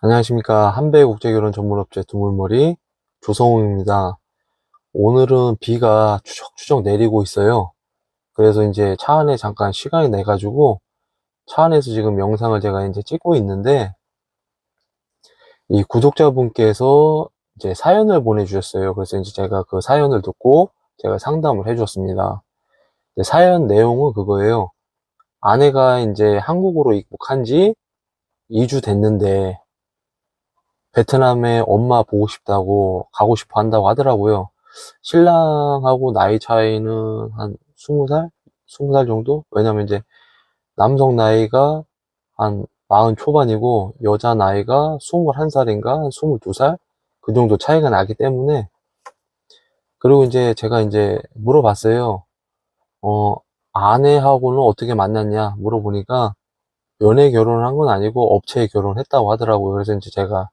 안녕하십니까. 한배 국제결혼 전문업체 두물머리 조성웅입니다. 오늘은 비가 추적추적 내리고 있어요. 그래서 이제 차 안에 잠깐 시간이 내 가지고 차 안에서 지금 영상을 제가 이제 찍고 있는데 이 구독자분께서 이제 사연을 보내주셨어요. 그래서 이제 제가 그 사연을 듣고 제가 상담을 해주었습니다. 사연 내용은 그거예요. 아내가 이제 한국으로 입국한 지 2주 됐는데 베트남에 엄마 보고 싶다고 가고 싶어 한다고 하더라고요. 신랑하고 나이 차이는 한 20살? 20살 정도? 왜냐면 이제 남성 나이가 한 40 초반이고 여자 나이가 21살인가 22살? 그 정도 차이가 나기 때문에 그리고 이제 제가 이제 물어봤어요. 어, 아내하고는 어떻게 만났냐 물어보니까 연애 결혼을 한 건 아니고 업체에 결혼했다고 하더라고요. 그래서 이제 제가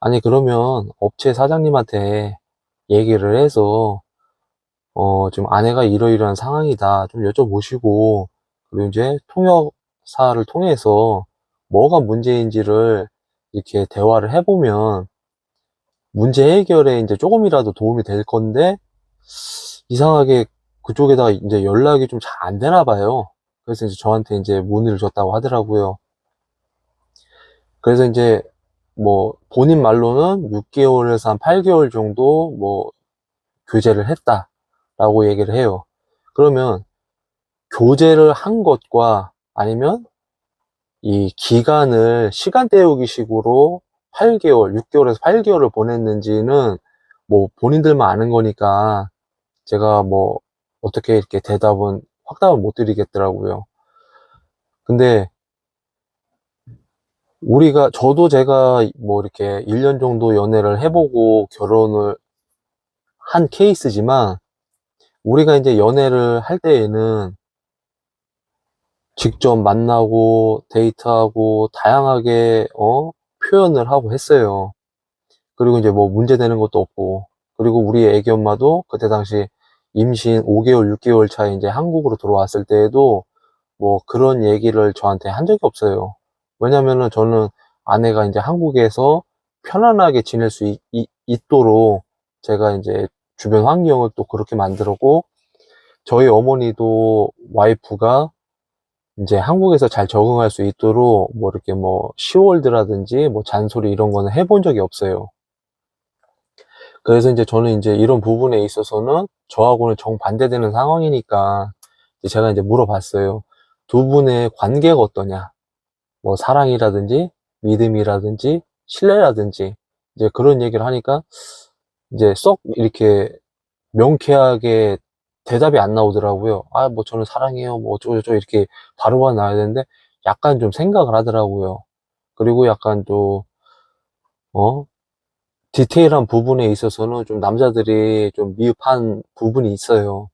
아니 그러면 업체 사장님한테 얘기를 해서 어 지금 아내가 이러이러한 상황이다 좀 여쭤보시고 그리고 이제 통역사를 통해서 뭐가 문제인지를 이렇게 대화를 해보면 문제 해결에 이제 조금이라도 도움이 될 건데 이상하게 그쪽에다가 이제 연락이 좀 잘 안 되나 봐요. 그래서 이제 저한테 이제 문의를 줬다고 하더라고요. 그래서 이제 뭐 본인 말로는 6개월에서 한 8개월 정도 뭐 교제를 했다라고 얘기를 해요. 그러면 교제를 한 것과 아니면 이 기간을 시간 때우기 식으로 8개월, 6개월에서 8개월을 보냈는지는 뭐 본인들만 아는 거니까 제가 뭐 어떻게 이렇게 대답은 확답을 못 드리겠더라고요. 근데 우리가 저도 제가 뭐 이렇게 1년 정도 연애를 해보고 결혼을 한 케이스지만 우리가 이제 연애를 할 때에는 직접 만나고 데이트하고 다양하게 어 표현을 하고 했어요. 그리고 이제 뭐 문제되는 것도 없고 그리고 우리 애기 엄마도 그때 당시 임신 5개월, 6개월 차에 이제 한국으로 들어왔을 때에도 뭐 그런 얘기를 저한테 한 적이 없어요. 왜냐면은 저는 아내가 이제 한국에서 편안하게 지낼 수 있, 있도록 제가 이제 주변 환경을 또 그렇게 만들었고 저희 어머니도 와이프가 이제 한국에서 잘 적응할 수 있도록 뭐 이렇게 뭐 시월드라든지 뭐 잔소리 이런 거는 해본 적이 없어요. 그래서 이제 저는 이제 이런 부분에 있어서는 저하고는 정반대되는 상황이니까 제가 이제 물어봤어요. 두 분의 관계가 어떠냐? 뭐 사랑이라든지 믿음이라든지 신뢰라든지 이제 그런 얘기를 하니까 이제 썩 이렇게 명쾌하게 대답이 안 나오더라고요. 아, 뭐 저는 사랑해요. 뭐 어쩌고저쩌고 이렇게 바로가 나와야 되는데 약간 좀 생각을 하더라고요. 그리고 약간 또, 어, 디테일한 부분에 있어서는 좀 남자들이 좀 미흡한 부분이 있어요.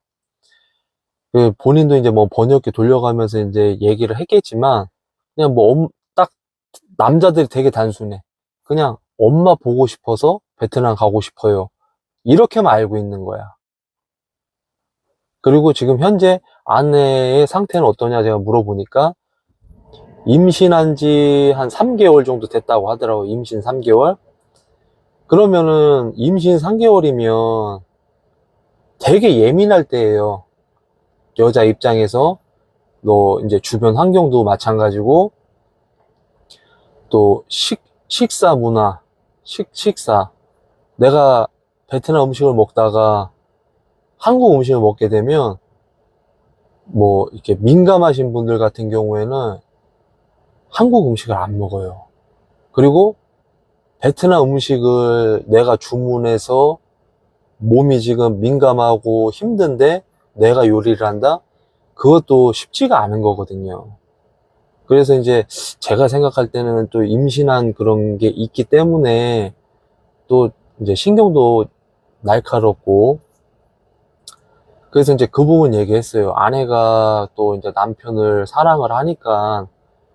그 본인도 이제 뭐 번역기 돌려가면서 이제 얘기를 했겠지만 그냥 뭐 딱 남자들이 되게 단순해. 그냥 엄마 보고 싶어서 베트남 가고 싶어요. 이렇게만 알고 있는 거야. 그리고 지금 현재 아내의 상태는 어떠냐 제가 물어보니까 임신한 지 한 3개월 정도 됐다고 하더라고요. 임신 3개월. 그러면은 임신 3개월이면 되게 예민할 때예요. 여자 입장에서 너 이제 주변 환경도 마찬가지고 또 식, 식사 문화, 식, 식사. 내가 베트남 음식을 먹다가 한국 음식을 먹게 되면 뭐 이렇게 민감하신 분들 같은 경우에는 한국 음식을 안 먹어요. 그리고 베트남 음식을 내가 주문해서 몸이 지금 민감하고 힘든데 내가 요리를 한다? 그것도 쉽지가 않은 거거든요. 그래서 이제 제가 생각할 때는 또 임신한 그런 게 있기 때문에 또 이제 신경도 날카롭고 그래서 이제 그 부분 얘기했어요. 아내가 또 이제 남편을 사랑을 하니까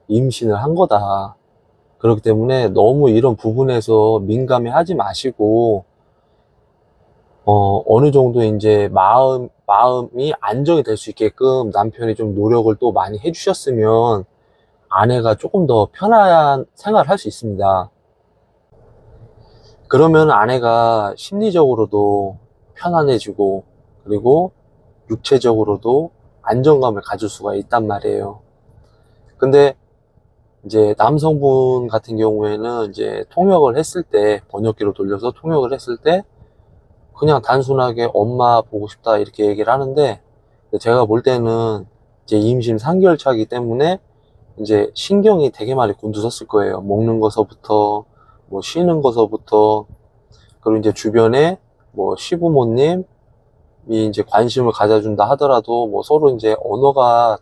임신을 한 거다. 그렇기 때문에 너무 이런 부분에서 민감해 하지 마시고, 어, 어느 정도 이제 마음, 마음이 안정이 될 수 있게끔 남편이 좀 노력을 또 많이 해주셨으면 아내가 조금 더 편한 생활을 할 수 있습니다. 그러면 아내가 심리적으로도 편안해지고 그리고 육체적으로도 안정감을 가질 수가 있단 말이에요. 근데 이제 남성분 같은 경우에는 이제 통역을 했을 때 번역기로 돌려서 통역을 했을 때 그냥 단순하게 엄마 보고 싶다 이렇게 얘기를 하는데 제가 볼 때는 이제 임신 3개월 차기 때문에 이제 신경이 되게 많이 곤두섰을 거예요. 먹는 거서부터 뭐 쉬는 거서부터 그리고 이제 주변에 뭐 시부모님이 이제 관심을 가져준다 하더라도 뭐 서로 이제 언어가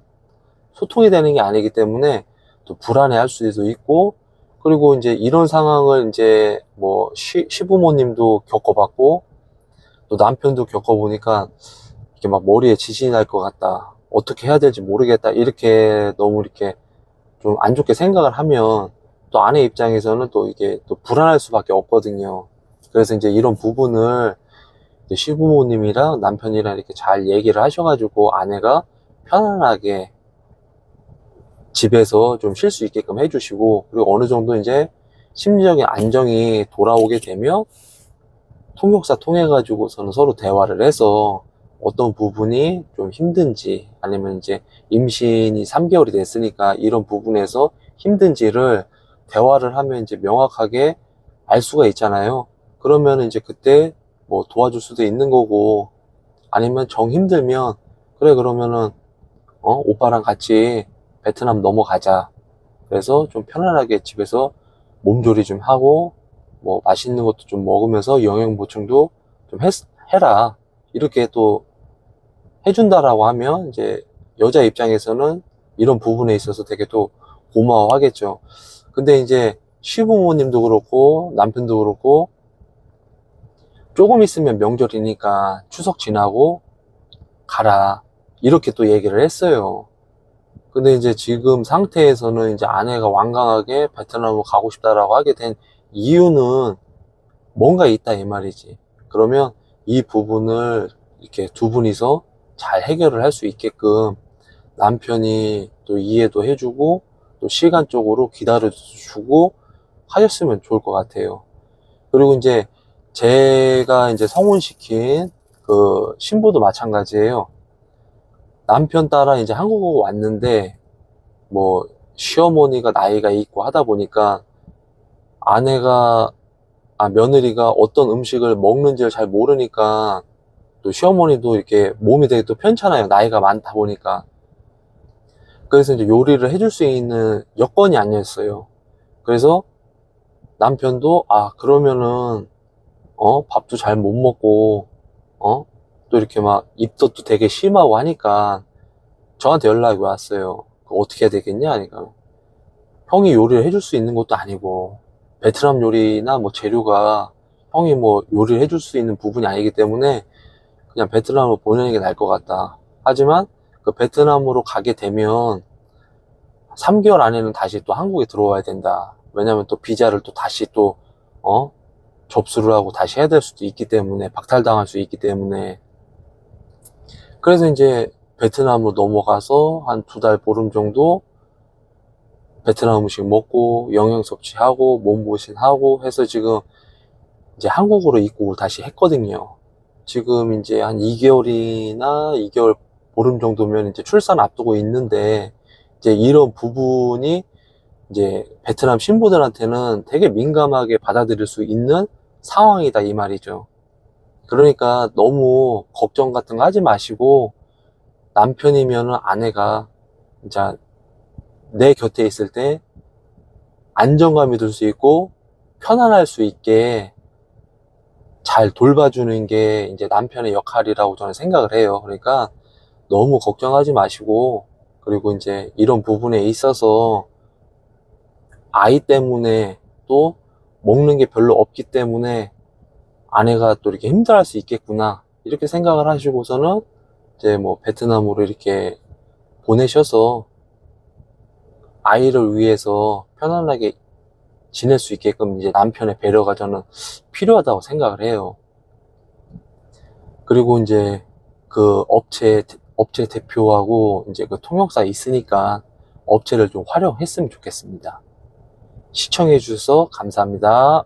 소통이 되는 게 아니기 때문에 또 불안해할 수도 있고 그리고 이제 이런 상황을 이제 뭐 시, 시부모님도 겪어봤고 또 남편도 겪어보니까 이게 막 머리에 지진이 날 것 같다. 어떻게 해야 될지 모르겠다. 이렇게 너무 이렇게 좀 안 좋게 생각을 하면 또 아내 입장에서는 또 이게 또 불안할 수밖에 없거든요. 그래서 이제 이런 부분을 이제 시부모님이랑 남편이랑 이렇게 잘 얘기를 하셔가지고 아내가 편안하게 집에서 좀 쉴 수 있게끔 해주시고 그리고 어느 정도 이제 심리적인 안정이 돌아오게 되면 통역사 통해 가지고서는 서로 대화를 해서 어떤 부분이 좀 힘든지 아니면 이제 임신이 3개월이 됐으니까 이런 부분에서 힘든지를 대화를 하면 이제 명확하게 알 수가 있잖아요. 그러면 이제 그때 뭐 도와줄 수도 있는 거고 아니면 정 힘들면 그래 그러면은 어 오빠랑 같이 베트남 넘어가자. 그래서 좀 편안하게 집에서 몸조리 좀 하고, 뭐 맛있는 것도 좀 먹으면서 영양 보충도 좀 했, 해라. 이렇게 또 해준다라고 하면 이제 여자 입장에서는 이런 부분에 있어서 되게 또 고마워 하겠죠. 근데 이제 시부모님도 그렇고 남편도 그렇고 조금 있으면 명절이니까 추석 지나고 가라. 이렇게 또 얘기를 했어요. 근데 이제 지금 상태에서는 이제 아내가 완강하게 베트남으로 가고 싶다라고 하게 된 이유는 뭔가 있다 이 말이지. 그러면 이 부분을 이렇게 두 분이서 잘 해결을 할 수 있게끔 남편이 또 이해도 해주고 또 시간적으로 기다려주고 하셨으면 좋을 것 같아요. 그리고 이제 제가 이제 성혼시킨 그 신부도 마찬가지예요. 남편 따라 이제 한국에 왔는데 뭐 시어머니가 나이가 있고 하다 보니까 아내가 아 며느리가 어떤 음식을 먹는지를 잘 모르니까 또 시어머니도 이렇게 몸이 되게 또 편찮아요. 나이가 많다 보니까. 그래서 이제 요리를 해줄 수 있는 여건이 아니었어요. 그래서 남편도 아 그러면은 어 밥도 잘 못 먹고 어 또 이렇게 막 입덧도 되게 심하고 하니까 저한테 연락이 왔어요. 어떻게 해야 되겠냐? 하니까. 형이 요리를 해줄 수 있는 것도 아니고 베트남 요리나 뭐 재료가 형이 뭐 요리를 해줄 수 있는 부분이 아니기 때문에 그냥 베트남으로 보내는 게 나을 것 같다. 하지만 그 베트남으로 가게 되면 3개월 안에는 다시 또 한국에 들어와야 된다. 왜냐면 또 비자를 또 다시 또, 어? 접수를 하고 다시 해야 될 수도 있기 때문에, 박탈당할 수 있기 때문에. 그래서 이제 베트남으로 넘어가서 한 두 달 보름 정도 베트남 음식 먹고 영양 섭취하고 몸보신하고 해서 지금 이제 한국으로 입국을 다시 했거든요. 지금 이제 한 2개월이나 2개월 보름 정도면 이제 출산 앞두고 있는데 이제 이런 부분이 이제 베트남 신부들한테는 되게 민감하게 받아들일 수 있는 상황이다 이 말이죠. 그러니까 너무 걱정 같은 거 하지 마시고 남편이면 아내가 진짜 내 곁에 있을 때 안정감이 들 수 있고 편안할 수 있게 잘 돌봐주는 게 이제 남편의 역할이라고 저는 생각을 해요. 그러니까 너무 걱정하지 마시고 그리고 이제 이런 부분에 있어서 아이 때문에 또 먹는 게 별로 없기 때문에 아내가 또 이렇게 힘들어할 수 있겠구나 이렇게 생각을 하시고서는 이제 뭐 베트남으로 이렇게 보내셔서 아이를 위해서 편안하게 지낼 수 있게끔 이제 남편의 배려가 저는 필요하다고 생각을 해요. 그리고 이제 그 업체, 업체 대표하고 이제 그 통역사 있으니까 업체를 좀 활용했으면 좋겠습니다. 시청해 주셔서 감사합니다.